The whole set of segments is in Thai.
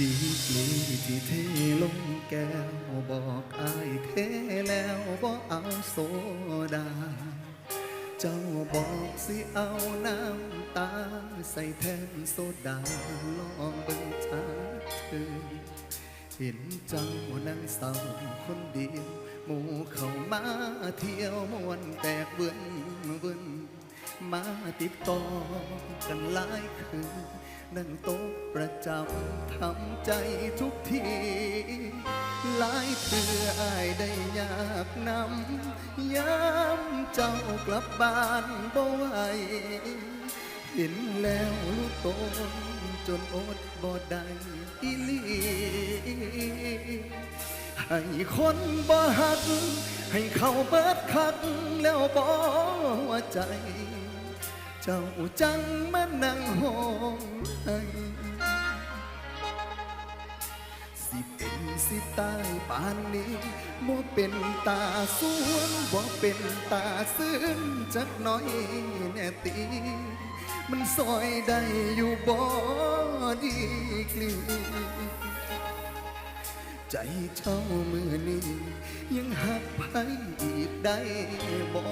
ดีกรีที่เทลงแก้วบอกอายเทแล้วบ่เอาโซดา เจ้าบอกสิเอาน้ำตา ใส่แทนโซดาลองเบิ่งชาเธอเห็นเจ้านั่งเศร้าคนเดียวหมู่เข้ามาเที่ยวมวนแตกเบิ่นเบิ่น มาติดต่อกันหลายคืน นั่งโต๊ะประจำทำใจทุกที หลายเถื่ออายได้อยากนำย้ำเจ้ากลับบ้านบ่ไหวเห็นแล้วรู้ตนจนอดบ่ได้อีลีให้คนบ่หัก ให้เขาเบิดคักแล้วบ่หัวใจ เจ้าจังมานั่งห้องให้สิเป็นสิตายป่านนี้บ่เป็นตาสวนบ่เป็นตาซึ้นจักหน้อยแน่ตี มันซอยได้อยู่บ่ดีกลีใจเจ้ามือนี้ยังหักไผอีกได้บ่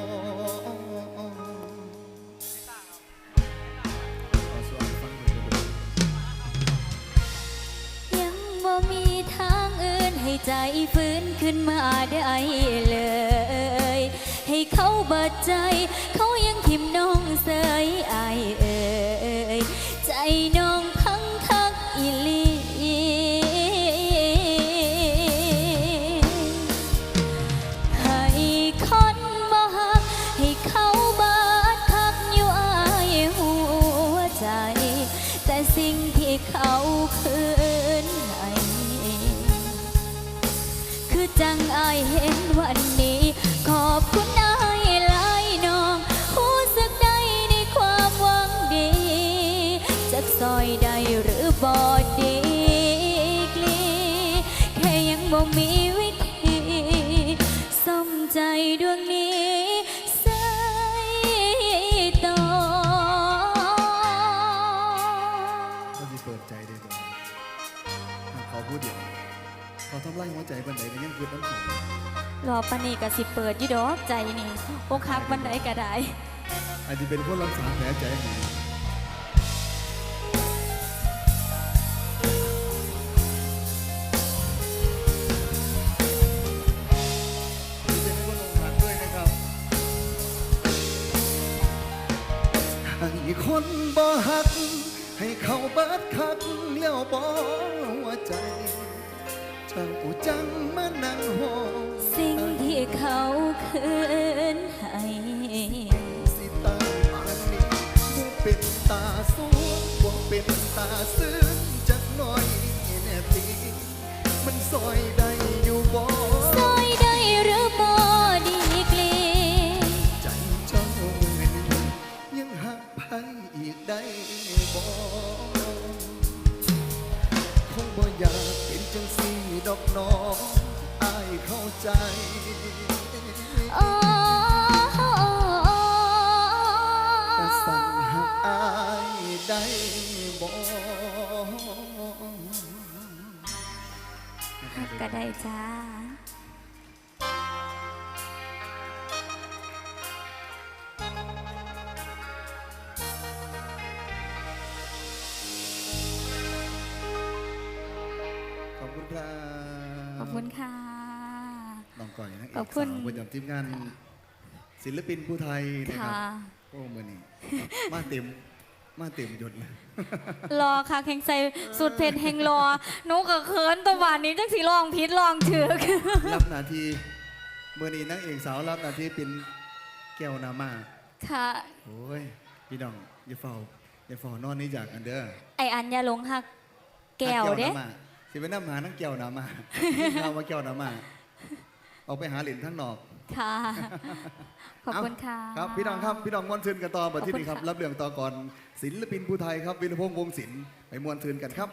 ฟื้นขึ้นมาได้เลย ให้เขาเบิดใจ เขายังทิมน้องเสยไอเอ่ยใจน้อง คือจังอายเห็นวันนี้ ขอบคุณอายหลายน้องรู้สึกได้ในความหวังดีจักซอยใดหรือบอดีกลีแค่ยังบ่มีวิธีสมใจดวงนี้ เขาทำไล่หัวใจบันไดก็ยังคือน้ำเขารอปานนีก็สิเปิดอยี่ดอกใจนี่อกหักบันไดก็ได้ อาจจะเป็นคนรักษาแผลใจให้เป็นคนอกหักด้วยนะครับให้คนบ่หัก ให้เขาเบิดคักแล้วบ่หัวใจ เจ้าจังมานั่งห้องสิ่งที่เขาคืนให้สิตายปานนี้บ่เป็นตาสูงบ่เป็นตาซึ้งจักหน่อยแน่ตีมันซอยได้อยู่บ่ อกน้องอายเข้าใจอ๋อแต่สั่งหักอายได้บ่ก็ได้จ้าขอบคุณครับ อบคุณค่ะ น้องก่อยนางเอกขอบคุณ สาวประจำทีมงาน ศิลปินผู้ไทยนะครับค่ะ โอ้มือนี้มาเต็มมาเต็มยศเลยรอค่ะแข่งใส่สุดเผ็ดแห่งรอหนูก็เขินตัวบานนี้จังสีลองพิษลองถือกรับหนาทีมือนี้นางเอกสาวรับหนาทีเป็นแก้วนามาค่ะ โอ้ยพี่น้องอย่าเฝ้าอย่าเฝ้านอนนี่จากกันเด้อไออันอยาหลงหักแก้วเด้ นามา สิไปน้ำหานังแก้วนามาเอามาแก้วนามาออกไปหาเหรียญทั้งนอกค่ะ ขอบคุณเาค่ะ ครับพี่น้องครับพี่น้องมวนซืนกันต่อมาที่นี่ครับขอบคุณค่ะรับเรื่องต่อก่อนศิลปินผู้ไทยครับวิรพงษ์วงศิลป์ไปมวนซืนกันครับ